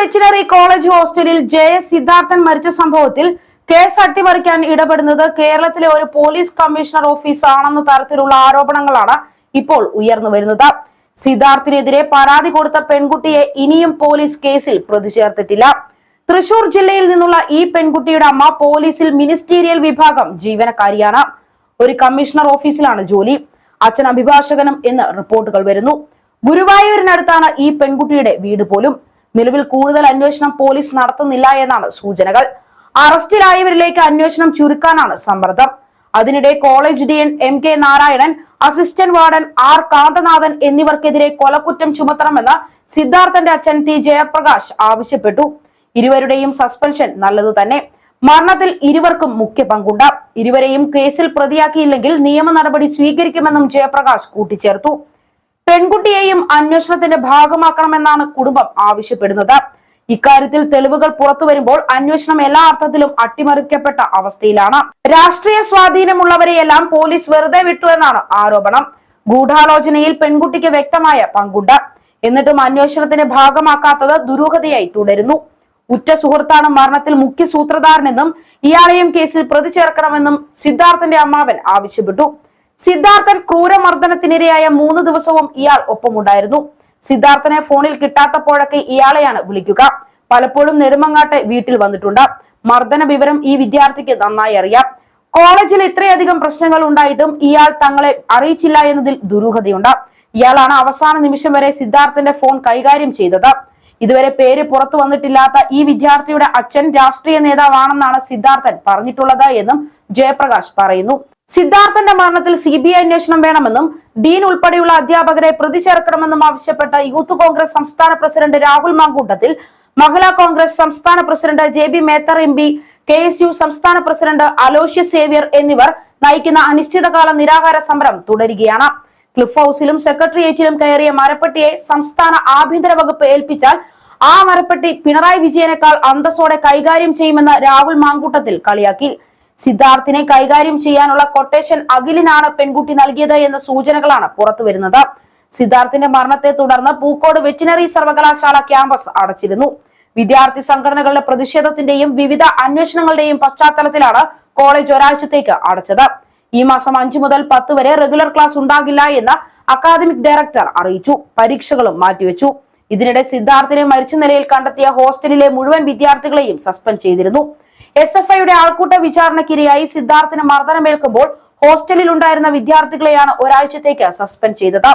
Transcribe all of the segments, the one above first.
Veterinary college ഹോസ്റ്റലിൽ J S Siddharthan മരിച്ച സംഭവത്തിൽ കേസ് അട്ടിമറിക്കാൻ ഇടപെടുന്നത് കേരളത്തിലെ ഒരു പോലീസ് കമ്മീഷണർ ഓഫീസ് ആണെന്ന തരത്തിലുള്ള ആരോപണങ്ങളാണ് ഇപ്പോൾ ഉയർന്നു വരുന്നത്. സിദ്ധാർത്ഥിനെതിരെ പരാതി കൊടുത്ത പെൺകുട്ടിയെ ഇനിയും പോലീസ് കേസിൽ പ്രതി ചേർത്തിട്ടില്ല തൃശൂർ ജില്ലയിൽ നിന്നുള്ള ഈ പെൺകുട്ടിയുടെ അമ്മ പോലീസിൽ മിനിസ്റ്റീരിയൽ വിഭാഗം ജീവനക്കാരിയാണ്. ഒരു കമ്മീഷണർ ഓഫീസിലാണ് ജോലി. അച്ഛൻ അഭിഭാഷകനും എന്ന് റിപ്പോർട്ടുകൾ വരുന്നു. ഗുരുവായൂരിനടുത്താണ് ഈ പെൺകുട്ടിയുടെ വീട് പോലും. നിലവിൽ കൂടുതൽ അന്വേഷണം പോലീസ് നടത്തുന്നില്ല എന്നാണ് സൂചനകൾ. അറസ്റ്റിലായവരിലേക്ക് അന്വേഷണം ചുരുക്കാനാണ് സമ്മർദ്ദം. അതിനിടെ college dean M K Narayanan assistant warden R Kanthanathan എന്നിവർക്കെതിരെ കൊലക്കുറ്റം ചുമത്തണമെന്ന് സിദ്ധാർത്ഥന്റെ അച്ഛൻ ടി ജയപ്രകാശ് ആവശ്യപ്പെട്ടു. ഇരുവരുടെയും സസ്പെൻഷൻ നല്ലത് തന്നെ. മരണത്തിൽ ഇരുവർക്കും മുഖ്യ പങ്കുണ്ട്. ഇരുവരെയും കേസിൽ പ്രതിയാക്കിയില്ലെങ്കിൽ നിയമ നടപടി സ്വീകരിക്കുമെന്നും ജയപ്രകാശ് കൂട്ടിച്ചേർത്തു. പെൺകുട്ടിയെയും അന്വേഷണത്തിന്റെ ഭാഗമാക്കണമെന്നാണ് കുടുംബം ആവശ്യപ്പെടുന്നത്. ഇക്കാര്യത്തിൽ തെളിവുകൾ പുറത്തു വരുമ്പോൾ അന്വേഷണം എല്ലാ അർത്ഥത്തിലും അട്ടിമറിക്കപ്പെട്ട അവസ്ഥയിലാണ്. രാഷ്ട്രീയ സ്വാധീനമുള്ളവരെയെല്ലാം പോലീസ് വെറുതെ വിട്ടു എന്നാണ് ആരോപണം. ഗൂഢാലോചനയിൽ പെൺകുട്ടിക്ക് വ്യക്തമായ പങ്കുണ്ട്. എന്നിട്ടും അന്വേഷണത്തിന്റെ ഭാഗമാക്കാത്തത് ദുരൂഹതയായി തുടരുന്നു. ഉറ്റ സുഹൃത്താണ് മരണത്തിൽ മുഖ്യ സൂത്രധാരനെന്നും ഇയാളെയും കേസിൽ പ്രതി ചേർക്കണമെന്നും സിദ്ധാർത്ഥന്റെ അമ്മാവൻ ആവശ്യപ്പെട്ടു. സിദ്ധാർത്ഥൻ ക്രൂരമർദ്ദനത്തിനിരയായ മൂന്ന് ദിവസവും ഇയാൾ ഒപ്പമുണ്ടായിരുന്നു. സിദ്ധാർത്ഥനെ ഫോണിൽ കിട്ടാത്തപ്പോഴൊക്കെ ഇയാളെയാണ് വിളിക്കുക. പലപ്പോഴും നെടുമങ്ങാട്ടെ വീട്ടിൽ വന്നിട്ടുണ്ട്. മർദ്ദന വിവരം ഈ വിദ്യാർത്ഥിക്ക് നന്നായി അറിയാം. കോളേജിൽ ഇത്രയധികം പ്രശ്നങ്ങൾ ഉണ്ടായിട്ടും ഇയാൾ തങ്ങളെ അറിയിച്ചില്ല എന്നതിൽ ദുരൂഹതയുണ്ട്. ഇയാളാണ് അവസാന നിമിഷം വരെ സിദ്ധാർത്ഥന്റെ ഫോൺ കൈകാര്യം ചെയ്തത്. ഇതുവരെ പേര് പുറത്തു വന്നിട്ടില്ലാത്ത ഈ വിദ്യാർത്ഥിയുടെ അച്ഛൻ രാഷ്ട്രീയ നേതാവാണെന്നാണ് സിദ്ധാർത്ഥൻ പറഞ്ഞിട്ടുള്ളത് എന്നും ജയപ്രകാശ് പറയുന്നു. സിദ്ധാർത്ഥന്റെ മരണത്തിൽ സി ബി ഐ അന്വേഷണം വേണമെന്നും ഡീൻ ഉൾപ്പെടെയുള്ള അധ്യാപകരെ പ്രതി ചേർക്കണമെന്നും ആവശ്യപ്പെട്ട യൂത്ത് കോൺഗ്രസ് സംസ്ഥാന പ്രസിഡന്റ് രാഹുൽ മാങ്കൂട്ടത്തിൽ മഹിളാ കോൺഗ്രസ് സംസ്ഥാന president J B Mather M P K S U സംസ്ഥാന പ്രസിഡന്റ് അലോഷ്യസ് സേവ്യർ എന്നിവർ നയിക്കുന്ന അനിശ്ചിതകാല നിരാഹാര സമരം തുടരുകയാണ്. ക്ലിഫ് ഹൌസിലും സെക്രട്ടേറിയറ്റിലും കയറിയ മരപ്പെട്ടിയെ സംസ്ഥാന ആഭ്യന്തര വകുപ്പ് ഏൽപ്പിച്ചാൽ ആ മരപ്പെട്ടി പിണറായി വിജയനേക്കാൾ അന്തസ്സോടെ കൈകാര്യം ചെയ്യുമെന്ന് രാഹുൽ മാങ്കൂട്ടത്തിൽ കളിയാക്കി. സിദ്ധാർത്ഥിനെ കൈകാര്യം ചെയ്യാനുള്ള കൊട്ടേഷൻ അഖിലിനാണ് പെൺകുട്ടി നൽകിയത് എന്ന സൂചനകളാണ് പുറത്തു വരുന്നത്. സിദ്ധാർത്ഥിന്റെ മരണത്തെ തുടർന്ന് പൂക്കോട് വെറ്റിനറി സർവകലാശാല ക്യാമ്പസ് അടച്ചിരുന്നു. വിദ്യാർത്ഥി സംഘടനകളുടെ പ്രതിഷേധത്തിന്റെയും വിവിധ അന്വേഷണങ്ങളുടെയും പശ്ചാത്തലത്തിലാണ് കോളേജ് ഒരാഴ്ചത്തേക്ക് അടച്ചത്. ഈ മാസം അഞ്ചു മുതൽ പത്ത് വരെ റെഗുലർ ക്ലാസ് ഉണ്ടാകില്ല എന്ന് അക്കാദമിക് ഡയറക്ടർ അറിയിച്ചു. പരീക്ഷകളും മാറ്റിവെച്ചു. ഇതിനിടെ സിദ്ധാർത്ഥിനെ മരിച്ച നിലയിൽ കണ്ടെത്തിയ ഹോസ്റ്റലിലെ മുഴുവൻ വിദ്യാർത്ഥികളെയും സസ്പെൻഡ് ചെയ്തിരുന്നു. എസ് എഫ് ഐയുടെ ആൾക്കൂട്ട വിചാരണക്കിരയായി സിദ്ധാർത്ഥിന് മർദ്ദനമേൽക്കുമ്പോൾ ഹോസ്റ്റലിൽ ഉണ്ടായിരുന്ന വിദ്യാർത്ഥികളെയാണ് ഒരാഴ്ചത്തേക്ക് സസ്പെൻഡ് ചെയ്തത്.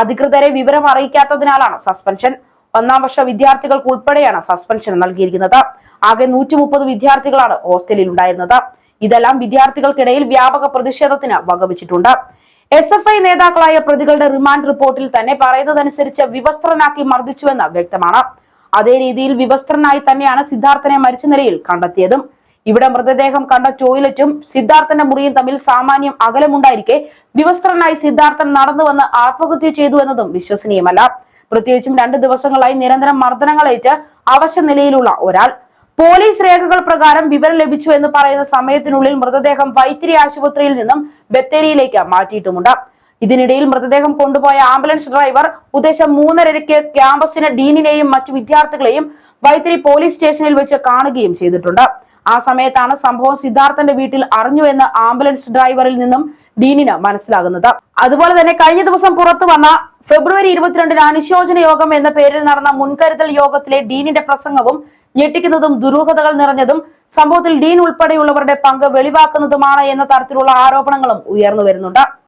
അധികൃതരെ വിവരം അറിയിക്കാത്തതിനാലാണ് സസ്പെൻഷൻ. ഒന്നാം വർഷ വിദ്യാർത്ഥികൾക്ക് ഉൾപ്പെടെയാണ് സസ്പെൻഷൻ നൽകിയിരിക്കുന്നത്. ആകെ നൂറ്റി മുപ്പത് വിദ്യാർത്ഥികളാണ് ഹോസ്റ്റലിൽ ഉണ്ടായിരുന്നത്. ഇതെല്ലാം വിദ്യാർത്ഥികൾക്കിടയിൽ വ്യാപക പ്രതിഷേധത്തിന് വകവച്ചിട്ടുണ്ട്. എസ് എഫ് ഐ നേതാക്കളായ പ്രതികളുടെ റിമാൻഡ് റിപ്പോർട്ടിൽ തന്നെ പറയുന്നതനുസരിച്ച് വിവസ്ത്രനാക്കി മർദ്ദിച്ചുവെന്ന് വ്യക്തമാണ്. അതേ രീതിയിൽ വിവസ്ത്രനായി തന്നെയാണ് സിദ്ധാർത്ഥനെ മരിച്ച നിലയിൽ കണ്ടെത്തിയതും. ഇവിടെ മൃതദേഹം കണ്ട ടോയ്ലറ്റും സിദ്ധാർത്ഥന്റെ മുറിയും തമ്മിൽ സാമാന്യം അകലമുണ്ടായിരിക്കെ വിവസ്ത്രനായി സിദ്ധാർത്ഥൻ നടന്നു വന്ന് ആത്മഹത്യ ചെയ്തു എന്നതും വിശ്വസനീയമല്ല. പ്രത്യേകിച്ചും രണ്ട് ദിവസങ്ങളായി നിരന്തരം മർദ്ദനങ്ങളേറ്റ് അവശ നിലയിലുള്ള ഒരാൾ. പോലീസ് രേഖകൾ പ്രകാരം വിവരം ലഭിച്ചു എന്ന് പറയുന്ന സമയത്തിനുള്ളിൽ മൃതദേഹം വൈത്തിരി ആശുപത്രിയിൽ നിന്നും ബത്തേരിയിലേക്ക് മാറ്റിയിട്ടുമുണ്ട്. ഇതിനിടയിൽ മൃതദേഹം കൊണ്ടുപോയ ആംബുലൻസ് ഡ്രൈവർ ഉദ്ദേശം മൂന്നരയ്ക്ക് ക്യാമ്പസിന് ഡീനിനെയും മറ്റു വിദ്യാർത്ഥികളെയും വൈത്തിരി പോലീസ് സ്റ്റേഷനിൽ വെച്ച് കാണുകയും ചെയ്തിട്ടുണ്ട്. ആ സമയത്താണ് സംഭവം സിദ്ധാർത്ഥന്റെ വീട്ടിൽ അറിഞ്ഞു എന്ന് ആംബുലൻസ് ഡ്രൈവറിൽ നിന്നും ഡീനിന് മനസ്സിലാകുന്നത്. അതുപോലെ തന്നെ കഴിഞ്ഞ ദിവസം പുറത്തു വന്ന ഫെബ്രുവരി ഇരുപത്തിരണ്ടിന് അനുശോചന യോഗം എന്ന പേരിൽ നടന്ന മുൻകരുതൽ യോഗത്തിലെ ഡീനിന്റെ പ്രസംഗവും ഞെട്ടിക്കുന്നതും ദുരൂഹതകൾ നിറഞ്ഞതും സംഭവത്തിൽ ഡീൻ ഉൾപ്പെടെയുള്ളവരുടെ പങ്ക് വെളിവാക്കുന്നതുമാണ് എന്ന തരത്തിലുള്ള ആരോപണങ്ങളും ഉയർന്നു വരുന്നുണ്ട്.